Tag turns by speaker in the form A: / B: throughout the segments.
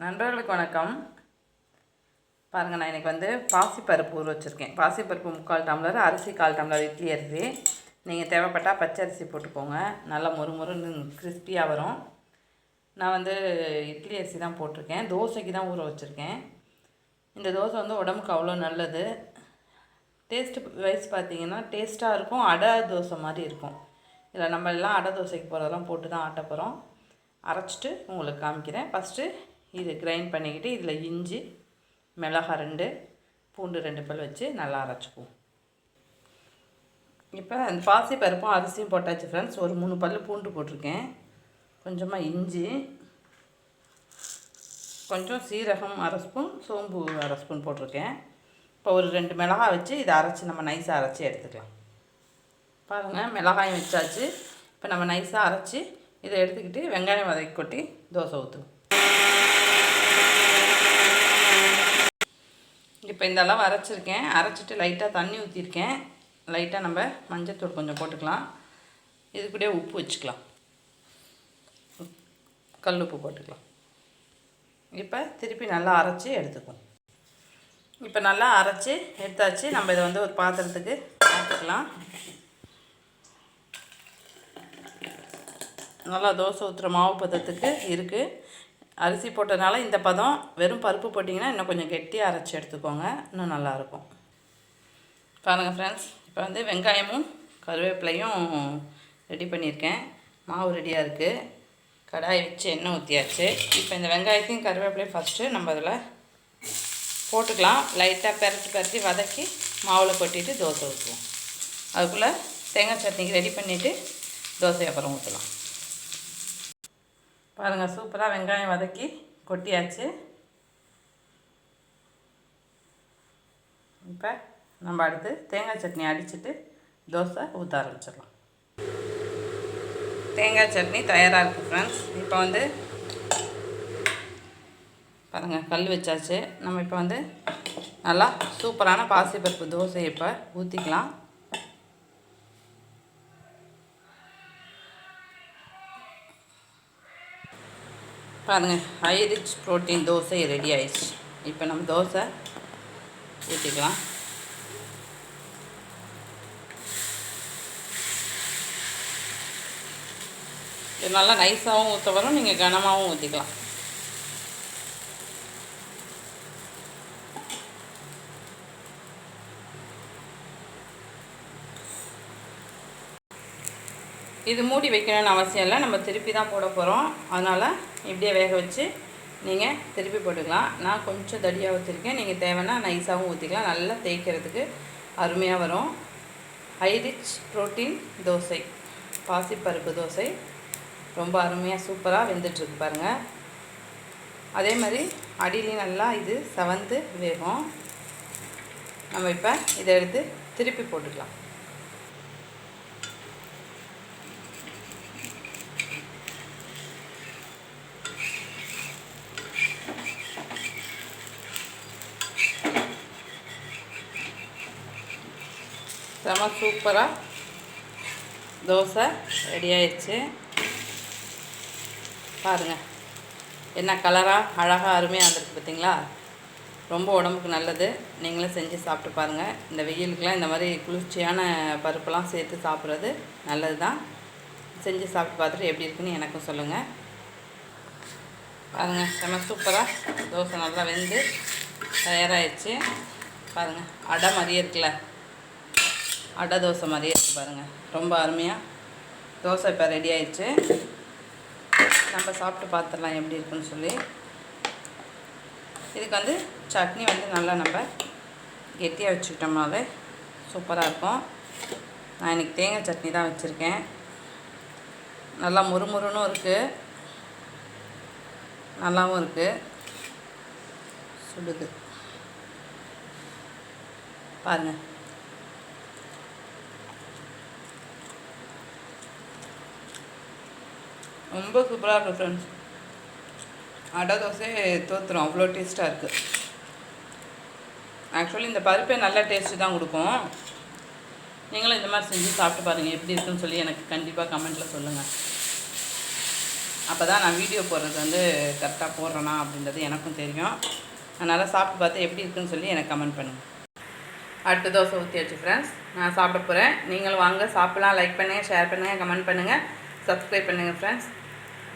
A: நண்பர்களுக்கு வணக்கம். பாருங்கள் நான் இன்றைக்கி வந்து பாசிப்பருப்பு ஊற வச்சுருக்கேன். பாசிப்பருப்பு முக்கால் டம்ளர் அரிசி கால் டம்ளர் இட்லி அரிசி. நீங்கள் தேவைப்பட்டால் பச்சை அரிசி போட்டுக்கோங்க. நல்லா மொறு மொறுன்னு கிறிஸ்பியாக வரும். நான் வந்து இட்லி அரிசி தான் போட்டிருக்கேன். தோசைக்கு தான் ஊற வச்சுருக்கேன். இந்த தோசை வந்து உடம்புக்கு அவ்வளோ நல்லது. டேஸ்ட்டு வைஸ் பார்த்தீங்கன்னா டேஸ்ட்டாக இருக்கும் அடை தோசை மாதிரி இருக்கும். இதில் நம்ம எல்லாம் அடை தோசைக்கு போகிறதெல்லாம் போட்டு தான் ஆட்ட போகிறோம் அரைச்சிட்டு உங்களுக்கு காமிக்கிறேன். ஃபஸ்ட்டு இது கிரைண்ட் பண்ணிக்கிட்டு இதில் இஞ்சி மிளகாய் ரெண்டு பூண்டு ரெண்டு பல் வச்சு நல்லா அரைச்சிக்குவோம். இப்போ அந்த பாசி பருப்பும் அரிசியும் போட்டாச்சு ஃப்ரெண்ட்ஸ் ஒரு மூணு பல் பூண்டு போட்டிருக்கேன். கொஞ்சமாக இஞ்சி கொஞ்சம் சீரகம் அரை ஸ்பூன் சோம்பு அரை ஸ்பூன் போட்டிருக்கேன். இப்போ ஒரு ரெண்டு மிளகாய் வச்சு இதை அரைச்சி நம்ம நைஸாக அரைச்சி எடுத்துக்கலாம். பாருங்கள் மிளகாயும் வச்சாச்சு. இப்போ நம்ம நைஸாக அரைச்சி இதை எடுத்துக்கிட்டு வெங்காயம் வதக்கி கொட்டி தோசை ஊற்றுவோம். இப்போ இந்த அளவு அரைச்சிருக்கேன். அரைச்சிட்டு லைட்டாக தண்ணி ஊற்றிருக்கேன் லைட்டாக நம்ம மஞ்சத்தூள் கொஞ்சம் போட்டுக்கலாம். இது கூடயே உப்பு வச்சுக்கலாம். கல் உப்பு போட்டுக்கலாம். இப்போ திருப்பி நல்லா அரைச்சி எடுத்துக்குவோம் இப்போ நல்லா அரைச்சி எடுத்தாச்சு. நம்ம இதை வந்து ஒரு பாத்திரத்துக்கு மாற்றிக்கலாம் நல்லா தோசை ஊற்றுற மாவு பதத்துக்கு இருக்குது அரிசி போட்டதுனால இந்த பதம் வெறும் பருப்பு போட்டிங்கன்னா இன்னும் கொஞ்சம் கெட்டியாக அரைச்சி எடுத்துக்கோங்க. இன்னும் நல்லாயிருக்கும். பாருங்கள் ஃப்ரெண்ட்ஸ் இப்போ வந்து வெங்காயமும் கருவேப்பிலையும் ரெடி பண்ணியிருக்கேன். மாவு ரெடியாக இருக்குது கடாய் வச்சு எண்ணெய் ஊற்றியாச்சு இப்போ இந்த வெங்காயத்தையும் கருவேப்பிலையும் ஃபஸ்ட்டு நம்ம அதில் போட்டுக்கலாம். லைட்டாக பெரட்டி பெரட்டி வதக்கி மாவில் கொட்டிட்டு தோசை ஊற்றுவோம் அதுக்குள்ளே தேங்காய் சட்னிக்கு ரெடி பண்ணிவிட்டு தோசை அப்புறம் ஊற்றலாம் பாருங்கள் சூப்பராக வெங்காயம் வதக்கி கொட்டியாச்சு. இப்போ நம்ம அடுத்து தேங்காய் சட்னி அடிச்சுட்டு தோசை ஊற்ற ஆரம்பிச்சிடலாம். தேங்காய் சட்னி தயாராக இருக்குது ஃப்ரெண்ட்ஸ் இப்போ வந்து பாருங்கள் கல் வச்சாச்சு. நம்ம இப்போ வந்து நல்லா சூப்பரான பாசிப்பருப்பு தோசை இப்போ ஊற்றிக்கலாம் பாருங்கள் high rich protein dosai ready ஆயிடுச்சு. இப்போ நம்ம தோசை ஊற்றிக்கலாம் இது நல்லா நைஸாகவும் ஊற்ற வரும் நீங்கள் கனமாகவும் ஊற்றிக்கலாம் இது மூடி வைக்கணும்னு அவசியம் இல்லை. நம்ம திருப்பி தான் போட போகிறோம் அதனால் இப்படியே வேக வச்சு நீங்கள் திருப்பி போட்டுக்கலாம். நான் கொஞ்சம் தடியாக ஊற்றிருக்கேன் நீங்கள் தேவைன்னா நைஸாகவும் ஊற்றிக்கலாம் நல்லா தேய்க்கிறதுக்கு அருமையாக வரும். High rich protein dosai. பாசிப்பருப்பு தோசை. ரொம்ப அருமையாக சூப்பராக வெந்துட்டுருக்கு பாருங்கள் அதே மாதிரி அடியிலையும் நல்லா இது செவந்து வேகும். நம்ம இப்போ இதை எடுத்து திருப்பி போட்டுக்கலாம். செம சூப்பராக தோசை ரெடி ஆயிடுச்சு. பாருங்கள் என்ன கலராக அழகாக அருமையாக இருந்திருக்கு பார்த்தீங்களா ரொம்ப உடம்புக்கு நல்லது. நீங்களும் செஞ்சு சாப்பிட்டு பாருங்கள் இந்த வெயிலுக்கெலாம் இந்த மாதிரி குளிர்ச்சியான பருப்பெல்லாம் சேர்த்து சாப்பிட்றது நல்லது தான் செஞ்சு சாப்பிட்டு பார்த்துட்டு எப்படி இருக்குன்னு எனக்கும் சொல்லுங்கள் பாருங்கள் செம சூப்பராக தோசை நல்லா வெந்து தயாராகிடுச்சு பாருங்கள் அடை மாதிரியே இருக்குல்ல. அடை தோசை மாதிரியே இருக்குது பாருங்கள் ரொம்ப அருமையாக தோசை இப்போ ரெடி ஆயிடுச்சு. நம்ம சாப்பிட்டு பார்த்துடலாம் எப்படி இருக்குன்னு சொல்லி. இதுக்கு வந்து சட்னி வந்து நல்லா நம்ம கெட்டியாக வச்சுக்கிட்டோம்னாலே சூப்பராக இருக்கும். நான் இன்றைக்கி தேங்காய் சட்னி தான் வச்சுருக்கேன். நல்லா முறுமுறுன்னு இருக்குது நல்லாவும் இருக்குது சுடுது. பாருங்கள் ரொம்ப சூப்பராக இருக்கும் ஃப்ரெண்ட்ஸ் அடை தோசை தோத்துரும். அவ்வளோ டேஸ்ட்டாக இருக்குது ஆக்சுவலி இந்த பருப்பே நல்ல டேஸ்ட்டு தான் கொடுக்கும். நீங்களும் இந்த மாதிரி செஞ்சு சாப்பிட்டு பாருங்கள் எப்படி இருக்குன்னு சொல்லி எனக்கு கண்டிப்பாக கமெண்ட்டில் சொல்லுங்கள் அப்போ தான் நான் வீடியோ போடுறது வந்து கரெக்டாக போடுறேனா அப்படின்றது எனக்கும் தெரியும். அதனால் சாப்பிட்டு பார்த்து எப்படி இருக்குன்னு சொல்லி எனக்கு கமெண்ட் பண்ணுங்கள் அடுத்த தோசை ஊற்றி வச்சு ஃப்ரெண்ட்ஸ் நான் சாப்பிட போகிறேன் நீங்களும் வாங்க சாப்பிட்லாம். லைக் பண்ணுங்கள் ஷேர் பண்ணுங்கள் கமெண்ட் பண்ணுங்கள் சப்ஸ்கிரைப் பண்ணுங்கள் ஃப்ரெண்ட்ஸ்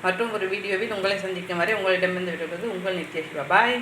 A: மற்றும் ஒரு வீடியோவில் உங்களை சந்திக்கும் வரை உங்களிடமிருந்து விடுவது உங்கள் நித்யசிவா பாய்